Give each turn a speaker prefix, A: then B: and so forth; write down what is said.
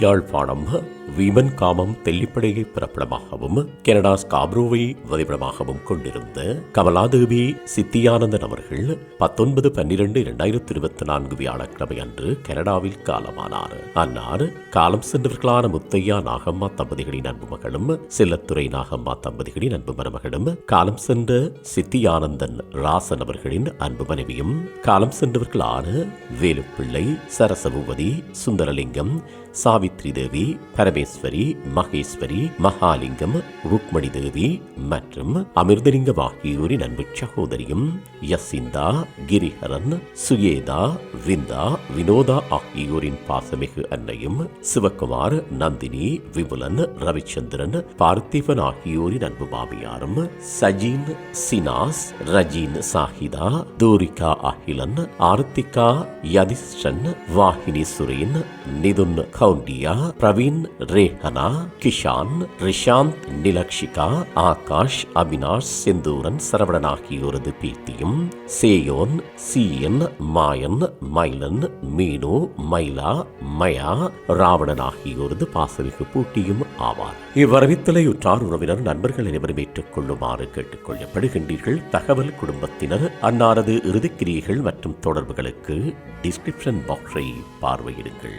A: யாழ்ப்பாணம் வீமன் காமம் தெல்லிப்படையை பிறப்பிடமாகவும் கனடா ஸ்காப்ரோவை வதிப்பிடமாகவும் கொண்டிருந்த கமலாதேவி சித்தியானந்தன் அவர்கள் பத்தொன்பது பன்னிரண்டு இரண்டாயிரத்தி இருபத்தி நான்கு வியாழக்கிழமை அன்று கனடாவில் காலமானார். அன்னார் காலம் சென்றவர்களான முத்தையா நாகம்மா தம்பதிகளின் அன்பு மகளும் செல்லத்துறை நாகம்மா தம்பதிகளின் அன்பு மருமகளும் காலம் சென்ற சித்தியானந்தன் ராசன் அவர்களின் அன்பு மனைவியும் காலம் சென்றவர்களான வேலுப்பிள்ளை சரசபூபதி சுந்தரலிங்கம் சாவி சாவித்ரி தேவி பரமேஸ்வரி மகேஸ்வரி மகாலிங்கம் ருக்மணி தேவி மற்றும் அமிர்தலிங்கம் ஆகியோரின் அன்பு சகோதரியும் யசிந்தா கிரிஹரன் சுயேதா விந்தா வினோதா ஆகியோரின் பாசமிகு அன்னையும் சிவகுமார் நந்தினி விபுலன் ரவிச்சந்திரன் பார்த்திபன் ஆகியோரின் அன்பு மாமியாரும் சஜீன் சினாஸ் ரஜீன் சாஹிதா தூரிகா அகிலன் ஆர்த்திகா யதிஷ்டன் வாஹினி சுரேன் நிதுன் கவுண்டி கவுண்டியா பிரவீன் ரேஹனா கிஷான் ரிஷாந்த் நிலக்ஷிகா ஆகாஷ் அபினாஷ் செந்தூரன் சரவணன் ஆகியோரது பேத்தியும் சேயோன் சீயன் மாயன் மைலன் மீனு மைலா மயா ராவணன் ஆகியோரது பாசமிகு பூட்டியும் ஆவார். இவ்வரவித்தலை உற்றார் உறவினர் நண்பர்கள் அனைவரும் ஏற்றுக்கொள்ளுமாறு கேட்டுக் கொள்ளப்படுகின்றீர்கள் தகவல் குடும்பத்தினர் அன்னாரது இறுதிக்கிரியைகள் மற்றும் தொடர்புகளுக்கு டிஸ்கிரிப்ஷன் பாக்ஸை பார்வையிடுங்கள்.